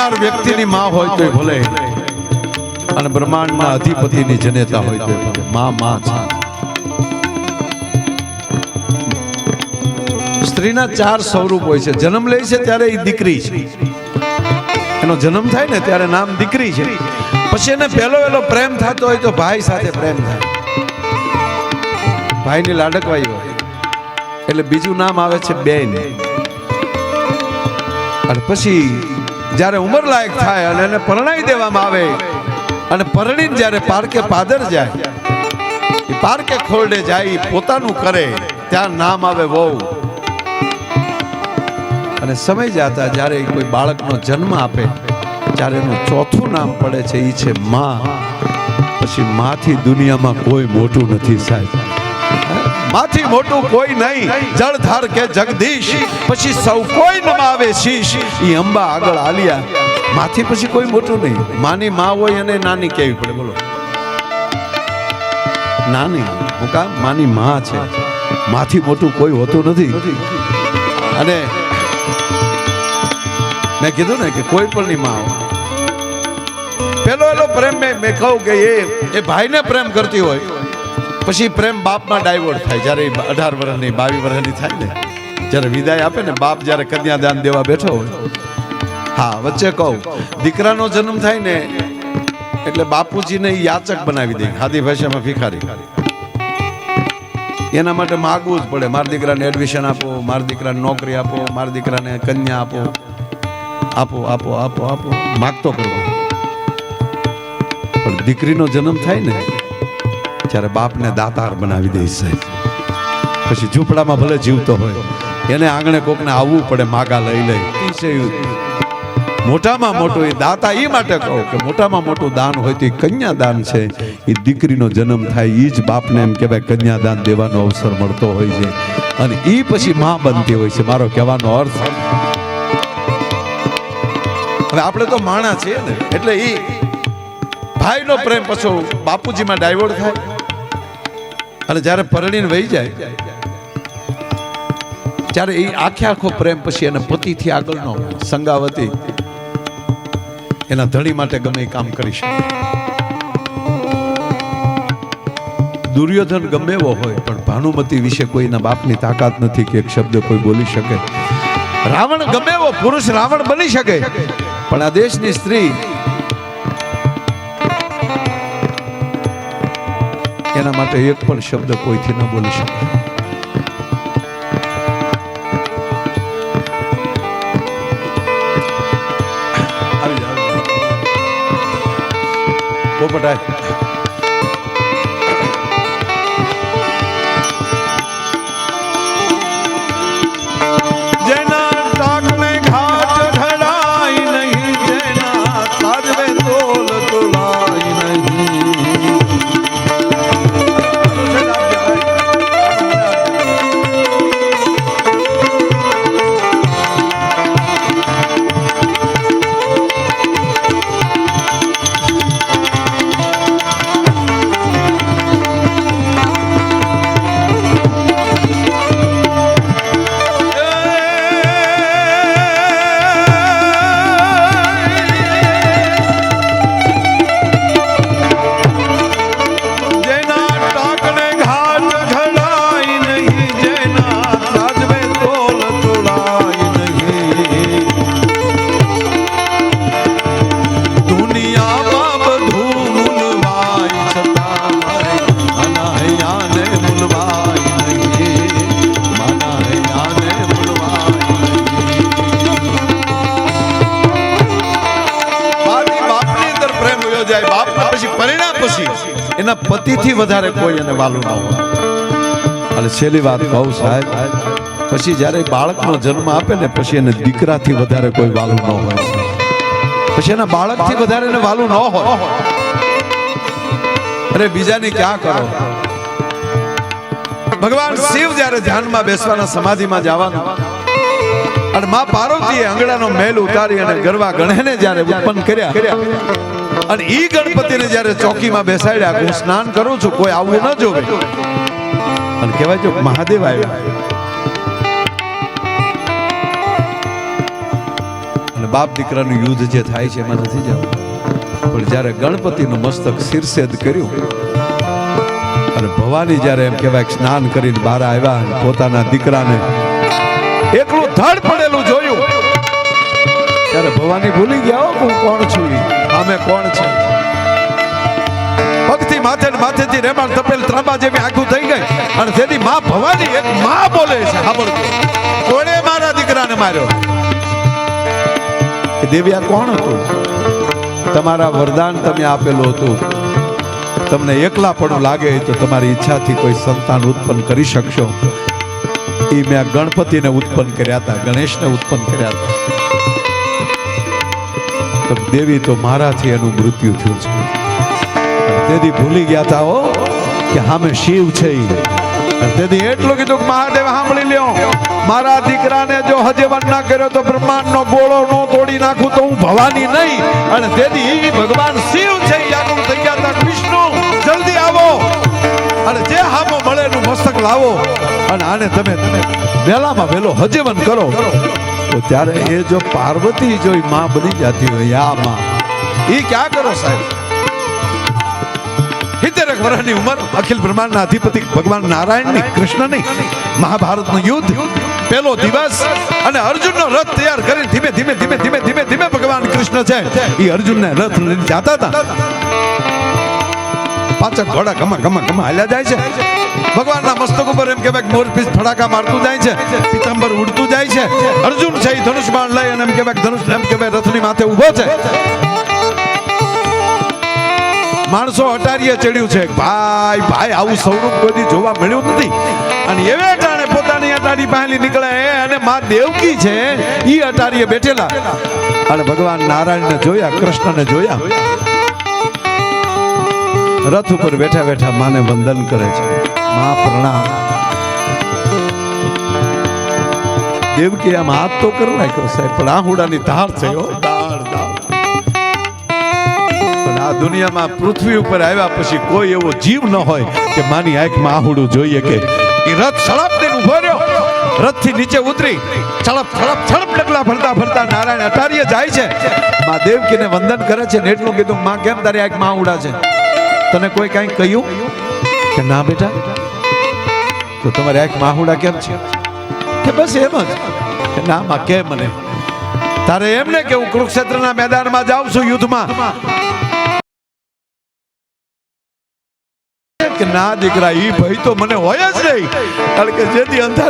જન્મનાર વ્યક્તિની માં હોય તો ભલે. અને બ્રહ્માંડના અધિપતિની જનેતા હોય તો માં માં છે સ્ત્રીના ચાર સ્વરૂપ હોય છે. જન્મ લે છે ત્યારે એ દીકરી છે. એનો જન્મ થાય ને ત્યારે નામ દીકરી છે. પછી એને પહેલો પહેલો પ્રેમ થતો હોય તો ભાઈ સાથે પ્રેમ થાય. ભાઈની લાડકવાઈ હોય. એટલે બીજું નામ આવે છે બેન. અને પછી જ્યારે ઉંમર લાયક થાય અને એને પરણાઈ દેવામાં આવે, અને પરણીને જ્યારે પારકે પાદર જાય, એ પારકે ખોરડે જાય પોતાનું કરે, ત્યાં નામ આવે વહુ. અને સમય જતા જ્યારે કોઈ બાળકનો જન્મ આપે, ત્યારે એનું ચોથું નામ પડે છે એ છે માં. પછી માથી દુનિયામાં કોઈ મોટું નથી સાહેબ. માથી મોટું કોઈ નહીં. જળધાર કે જગદીશ. પછી સૌ કોઈ નમાવે શીશ. એ અંબા આગળ આલિયા માથી પછી કોઈ મોટું નહીં. માની મા હોય અને નાની કેવી પડે, બોલો. નાની. હું કામ? માની મા છે. માથી મોટું કોઈ હોતું નથી. અને મેં કીધું ને કે કોઈ પણ ની મા હોય. પેલો એલો પ્રેમ મેં કહું કે એ એ ભાઈને પ્રેમ કરતી હોય. પછી પ્રેમ બાપમાં ડાયવર્ટ થાય. જ્યારે અઢાર વર્ષની બાવીસ વર્ષની થાય ને, જ્યારે વિદાય આપે ને, બાપ જ્યારે કન્યાદાન દેવા બેઠો હોય. હા, વચ્ચે કહું, દીકરાનો જન્મ થાય ને, એટલે બાપુજીને યાચક બનાવી દે. ખાદી ભાષામાં ભિખારી. એના માટે માગવું જ પડે. મારા દીકરાને એડમિશન આપો, મારા દીકરાને નોકરી આપો, મારા દીકરાને કન્યા આપો. આપો આપો આપો આપો. માગતો કરવો. પણ દીકરીનો જન્મ થાય ને ત્યારે બાપને દાતાર બનાવી દે સાહેબ પછી ઝૂંપડામાં ભલે જીવતો હોય, એને આંગણે કોકને આવવું પડે, માગા લઈ લઈ. મોટામાં મોટું એ દાતા એ માટે કહો કે મોટામાં મોટું દાન હોય તો એ કન્યાદાન છે. એ દીકરીનો જન્મ થાય એ જ બાપને એમ કહેવાય, કન્યાદાન દેવાનો અવસર મળતો હોય છે. અને એ પછી માં બનતી હોય છે. મારો કહેવાનો અર્થ. હવે આપણે તો માણા છીએ ને, એટલે એ ભાઈનો પ્રેમ પછી બાપુજીમાં ડાયવર્ટ થાય. અને જ્યારે પરણીને વહી જાય, ત્યારે એ આખે આખો પ્રેમ પછી એના પતિથી આગળનો સંગાવતી એના ધણી માટે ગમે કામ કરી શકે. દુર્યોધન ગમે એવો હોય, પણ ભાનુમતી વિશે કોઈના બાપની તાકાત નથી કે એક શબ્દ કોઈ બોલી શકે. રાવણ ગમે એવો, પુરુષ રાવણ બની શકે. પણ આ દેશની સ્ત્રી એના માટે એક પણ શબ્દ કોઈથી ન બોલી શકે. પોપટાય એના પતિથી વધારે કોઈ એને વાલું ન હોય. અને છેલ્લી વાત કહું સાહેબ, પછી જ્યારે બાળકનો જન્મ આપે ને પછી એને દીકરાથી વધારે કોઈ વાલું ન હોય. પછી એના બાળકથી વધારે એને વાલું ન હોય. અરે બીજાની ક્યાં કરો? ભગવાન શિવ જ્યારે ધ્યાનમાં બેસવાના સમાધિમાં જવાનું, અને મા પાર્વતીએ આંગળાનો મેલ ઉતારી અને ગરવા ગણેને જ્યારે ઉત્પન્ન કર્યા અને ઈ ગણપતિને જ્યારે ચોકીમાં બેસાડ્યા, હું સ્નાન કરું છું, કોઈ આવું ન જોવે. અને કહેવાય છે, મહાદેવ આવ્યા. અને બાપ દીકરાનું યુદ્ધ જે થાય છે, એમાં નથી જવું. પણ જ્યારે ગણપતિનું મસ્તક શિરસેદ કર્યું, અને ભવાની જ્યારે એમ કહેવાય સ્નાન કરીને બહાર આવ્યા અને પોતાના દીકરાને એકલું ધડ પડેલું જોયું, ત્યારે ભવાની ભૂલી ગયા, હો કોણ છું અમે કોણ છે? પગથી માથે માથેથી રેમાળ તપેલ ત્રાંબા જેવી આખું થઈ ગઈ અને તેની માં ભવાની એક માં બોલે છે. સાંભળજો કોણે મારા દીકરાને માર્યો? દેવિયા કોણ હતું? તમારા વરદાન તમે આપેલું હતું. તમને એકલા પણ લાગે તો તમારી ઈચ્છાથી કોઈ સંતાન ઉત્પન્ન કરી શકશો. એ મેં ગણપતિને ઉત્પન્ન કર્યા હતા, ગણેશને ઉત્પન્ન કર્યા હતા. તો દેવી તો મારાથી એનું મૃત્યુ થયું છે. તેથી ભૂલી ગયા હતા હો કે સામે શિવ છે તેથી એટલું કીધું કે મહાદેવ સાંભળી લ્યો. મારા દીકરાને જો હજેવન ના કર્યો તો બ્રહ્માંડનો ગોળો નો તોડી નાખું તો હું ભવાની નહીં. અને તેથી ભગવાન શિવ છે આગળ થઈ ગયા હતા વિષ્ણુ. જલ્દી આવો. અને જે હામો મળે એનું મસ્તક લાવો. અને આને તમે તમે વહેલામાં વહેલો હજેવન કરો. તો ત્યારે એ જો પાર્વતી જો માં બની જતી હોય આ માં. એ ક્યાં કરો સાહેબ? સિત્તેરક ઉંમર, અખિલ બ્રહ્માંડના અધિપતિ ભગવાન નારાયણની, કૃષ્ણની, મહાભારતનું યુદ્ધ પેલો દિવસ, અને અર્જુનનો રથ તૈયાર કરી ધીમે ધીમે ધીમે ધીમે ધીમે ધીમે ભગવાન કૃષ્ણ છે. એ અર્જુનને રથ લઈને જાતા હતા. પાછળ ઘોડા ઘમા ઘમા ઘમા હાલ્યા જાય છે. ભગવાનના મસ્તક ઉપર એમ કહેવાય મોરપીસ ફડાકા મારતું જાય છે, પીતાંબર ઉડતું જાય છે. અર્જુન છે એ ધનુષ બાણ લઈ અને એમ કહેવાય ધનુષ એમ કહેવાય રથની માથે ઊભો છે. માણસો અટારીએ ચડ્યું છે. ભાઈ ભાઈ, આવું સ્વરૂપ કોઈ જોવા મળ્યું નથી. અને એવે ટાણે પોતાની અટારી પહેલી નીકળે અને માં દેવકી છે એ અટારીએ બેઠેલા. અને ભગવાન નારાયણને જોયા, કૃષ્ણને જોયા. રથ ઉપર બેઠા બેઠા માને વંદન કરે છે. માં પ્રણામ. દેવકી આમ હાથ તો કરી નાખ્યો સાહેબ પણ આહુડાની ધાર છે પણ આ દુનિયામાં પૃથ્વી ઉપર આવ્યા પછી કોઈ એવો જીવ ન હોય કે માની આંખમાં આહુડું જોઈએ કે એ રથ સળપ દઈને ઊભો રહ્યો. રથથી નીચે ઉતરી છળપ છળપ છળપ ડગલા ભરતા ભરતા નારાયણ અટારીએ જાય છે. માં દેવકીને વંદન કરે છે ને એટલું કીધું માં કેમ તારી આંખમાં આહુડા છે? તને કોઈ કાંઈ કહ્યું? કે ના બેટા? તો તમારે એક માહુડા કેમ છે? કે બસ એમ જ. ના માં કે મને તારે એમ ને કે હું કુરુક્ષેત્રના મેદાનમાં જાઉં છું યુદ્ધમાં? કે ના દીકરા એ ભય તો મને હોય જ નહીં. કારણ કે જેથી અંધારી